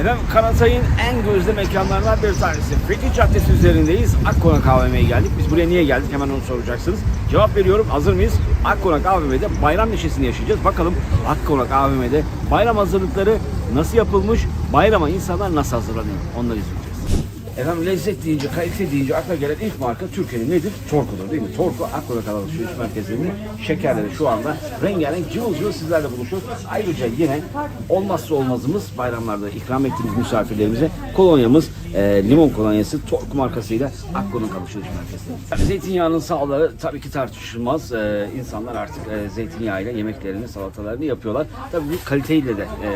Efendim Karatay'ın en gözde mekanlarından bir tanesi. Fethi Caddesi üzerindeyiz. Akkonak AVM'ye geldik. Biz buraya niye geldik hemen onu soracaksınız. Cevap veriyorum. Hazır mıyız? Akkonak AVM'de bayram neşesini yaşayacağız. Bakalım Akkonak AVM'de bayram hazırlıkları nasıl yapılmış? Bayrama insanlar nasıl hazırlanıyor? Onları izleyeceğiz. Efendim lezzet deyince, kalite deyince akla gelen ilk marka Türkiye'nin nedir? Torku'dur değil mi? Torku Akkonak Alışveriş Merkezi'nin şekerleri şu anda rengarenk cıvıl cıvıl sizlerle buluşuyor. Ayrıca yine olmazsa olmazımız bayramlarda ikram ettiğimiz misafirlerimize kolonyamız, e, limon kolonyası Torku markasıyla Akkonak Alışveriş Merkezi. Zeytinyağının sağlığı tabii ki tartışılmaz. E, insanlar artık e, zeytinyağıyla yemeklerini, salatalarını yapıyorlar. Tabii bu kaliteyle de e,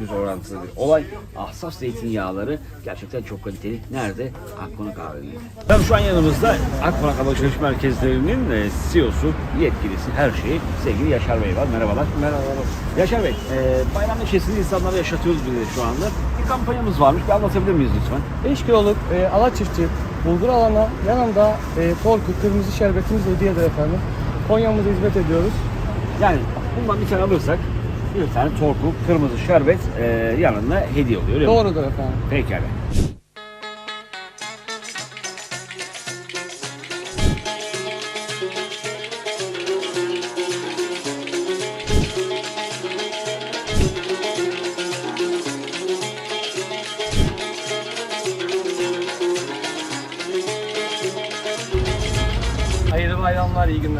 düz orantılı bir olay. Ahsas zeytinyağları gerçekten çok kaliteli. Nerede? Akkonak AVM'de. Tabii şu an yanımızda Akkonak Alışveriş Merkezlerinin e, CEO'su, yetkilisi, her şeyi sevgili Yaşar Bey var. Merhabalar. Merhabalar. Yaşar Bey, e, bayram neşesini insanlara yaşatıyoruz bir de şu anda. Bir kampanyamız varmış. Bir anlatabilir miyiz lütfen? 5 kiloluk e, ala çiftçi bulgur alana yanında e, torku kırmızı şerbetimiz hediyedir efendim. Konya'mıza hizmet ediyoruz. Yani bundan bir tane alırsak bir tane torku, kırmızı şerbet e, yanında hediye oluyor. Öyle mi? Doğrudur efendim. Pekala. Hayırlı bayramlar, iyi günler.